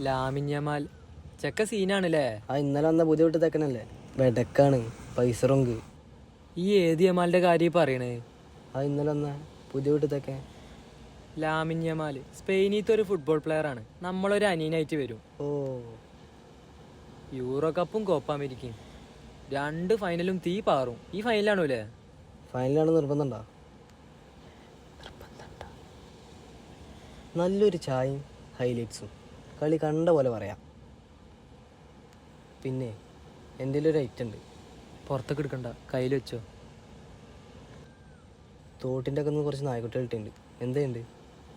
Lamine Yamal ചെക്ക സീനാണല്ലേ? ആ ഇന്നലെ വന്ന വിട്ട് തെക്കനല്ലേ വെടക്കാണ് പൈസ റൊങ്ക്. ഈ ഏത് യമാലിന്റെ കാര്യം പറയണേ ആ ഇന്നലെ വന്ന വിട്ട് തെക്കൻ ലാമിഞ്ഞമാൽ. സ്പെയിനീത്തെ ഒരു ഫുട്ബോൾ പ്ലെയർ ആണ്. നമ്മളൊരു അനിയനായിട്ട് വരും. ഓ. യൂറോ കപ്പും കോപ്പ അമേരിക്കയും. രണ്ട് ഫൈനലും തീ പാറും. ഈ ഫൈനലാണോ അല്ലേ ഫൈനലാണ് നിർബന്ധമുണ്ടോ? നല്ലൊരു ചായയും ഹൈലൈറ്റ്സും കളി കണ്ട പോലെ പറയാം. പിന്നെ എന്തെങ്കിലും ഒരു ഐറ്റം ഉണ്ട്. പുറത്തൊക്കെ എടുക്കണ്ട. കയ്യിൽ വെച്ചോ. തോട്ടിന്റെ ഒക്കെ കുറച്ച് നായ്ക്കുട്ടികൾ ഇട്ടുണ്ട് എന്തുണ്ട്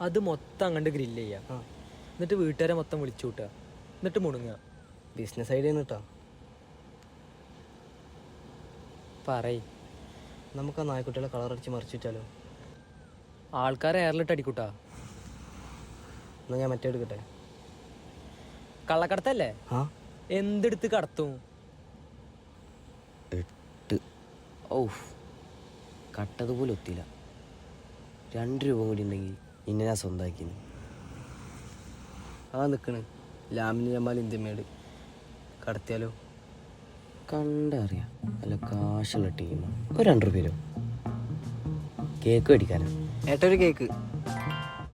അത് മൊത്തം അങ്ങോട്ട് ഗ്രില്ല് ചെയ്യാം. ആ. എന്നിട്ട് വീട്ടുകാരെ മൊത്തം വിളിച്ചു കൂട്ടുക. എന്നിട്ട് മുണുങ്ങുക. ബിസിനസ് ഐഡിയ ആണ് കേട്ടോ പറയ്. നമുക്ക് ആ നായ്ക്കുട്ടികളെ കളർ അടിച്ച് മറിച്ച് വെച്ചാലോ? ആൾക്കാരെ എയറിലിട്ട് അടിക്കൂട്ടാ. എന്നാൽ ഞാൻ മറ്റേ എടുക്കട്ടെ? കള്ളക്കടത്തല്ലേ? എന്തെടുത്ത് കടത്തും? എട്ട്. ഓ കട്ടതുപോലെ ഒത്തില്ല. രണ്ട് രൂപ കൂടി ഉണ്ടെങ്കിൽ ഇന്നെ ഞാൻ സ്വന്തമാക്കിന് ആ നിൽക്കണ് ലാമിന് ജമാൽ ഇന്ത്യമേട് കടത്തിയാലോ? കണ്ടറിയാം. നല്ല കാശുള്ള ടീമാണ് ഒരു രണ്ട് രൂപ കേക്ക് മേടിക്കാനാ ഏട്ടൊരു കേക്ക്.